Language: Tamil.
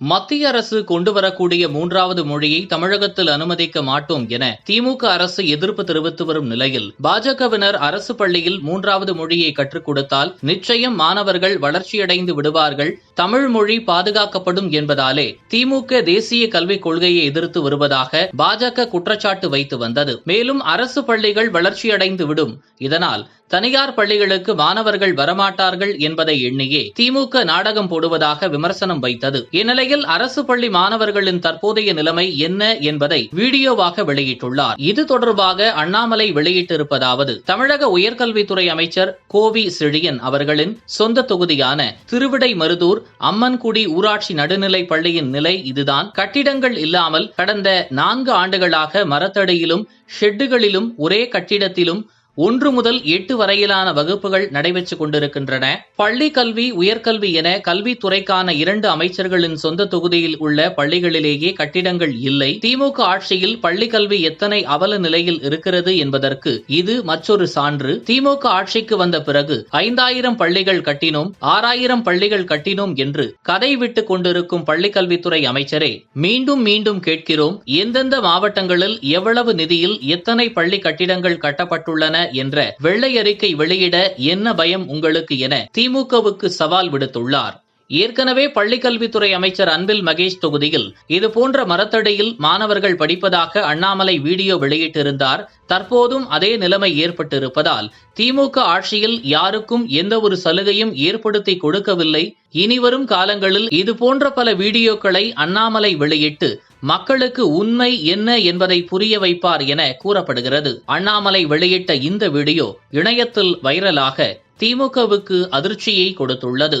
மத்திய அரசு கொண்டுவரக்கூடிய மூன்றாவது மொழியை தமிழகத்தில் அனுமதிக்க மாட்டோம் என திமுக அரசு எதிர்ப்பு தெரிவித்து வரும் நிலையில் பாஜகவினர் அரசு பள்ளியில் மூன்றாவது மொழியை கற்றுக் கொடுத்தால் நிச்சயம் மாணவர்கள் வளர்ச்சியடைந்து விடுவார்கள் தமிழ் மொழி பாதுகாக்கப்படும் என்பதாலே திமுக தேசிய கல்விக் கொள்கையை எதிர்த்து வருவதாக பாஜக குற்றச்சாட்டு வைத்து வந்தது. மேலும் அரசு பள்ளிகள் வளர்ச்சியடைந்து விடும். இதனால் தனியார் பள்ளிகளுக்கு மாணவர்கள் வரமாட்டார்கள் என்பதை எண்ணியே திமுக நாடகம் போடுவதாக விமர்சனம் வைத்தது. இந்நிலையில் அரசு பள்ளி மாணவர்களின் தற்போதைய நிலைமை என்ன என்பதை வீடியோவாக வெளியிட்டுள்ளார். இது தொடர்பாக அண்ணாமலை வெளியிட்டிருப்பதாவது தமிழக உயர்கல்வித்துறை அமைச்சர் கோவி செழியன் அவர்களின் சொந்த தொகுதியான திருவிடை மருதூர் அம்மன்குடி ஊராட்சி நடுநிலைப் பள்ளியின் நிலை இதுதான். கட்டிடங்கள் இல்லாமல் கடந்த நான்கு ஆண்டுகளாக மரத்தடியிலும் ஷெட்டுகளிலும் ஒரே கட்டிடத்திலும் ஒன்று முதல் எட்டு வரையிலான வகுப்புகள் நடைபெற்று கொண்டிருக்கின்றன. பள்ளி கல்வி உயர்கல்வி என கல்வித்துறைக்கான இரண்டு அமைச்சர்களின் சொந்த தொகுதியில் உள்ள பள்ளிகளிலேயே கட்டிடங்கள் இல்லை. திமுக ஆட்சியில் பள்ளி கல்வி எத்தனை அவல நிலையில் இருக்கிறது என்பதற்கு இது மற்றொரு சான்று. திமுக ஆட்சிக்கு வந்த பிறகு ஐந்தாயிரம் பள்ளிகள் கட்டினோம் ஆறாயிரம் பள்ளிகள் கட்டினோம் என்று கதை விட்டுக் கொண்டிருக்கும் பள்ளிக்கல்வித்துறை அமைச்சரே மீண்டும் மீண்டும் கேட்கிறோம் எந்தெந்த மாவட்டங்களில் எவ்வளவு நிதியில் எத்தனை பள்ளி கட்டிடங்கள் கட்டப்பட்டுள்ளன என்ற வெள்ளை அறிக்கை வெளியிட என்ன பயம் உங்களுக்கு என திமுகவுக்கு சவால் விடுத்துள்ளார். ஏற்கனவே பள்ளிக்கல்வித்துறை அமைச்சர் அன்பில் மகேஷ் தொகுதியில் இதுபோன்ற மரத்தடியில் மாணவர்கள் படிப்பதாக அண்ணாமலை வீடியோ வெளியிட்டிருந்தார். தற்போதும் அதே நிலைமை ஏற்பட்டிருப்பதால் திமுக ஆட்சியில் யாருக்கும் எந்த ஒரு சலுகையும் ஏற்படுத்தி கொடுக்கவில்லை. இனிவரும் காலங்களில் இதுபோன்ற பல வீடியோக்களை அண்ணாமலை வெளியிட்டு மக்களுக்கு உண்மை என்ன என்பதை புரிய வைப்பார் என கூறப்படுகிறது. அண்ணாமலை வெளியிட்ட இந்த வீடியோ இணையத்தில் வைரலாக திமுகவுக்கு அதிர்ச்சியை கொடுத்துள்ளது.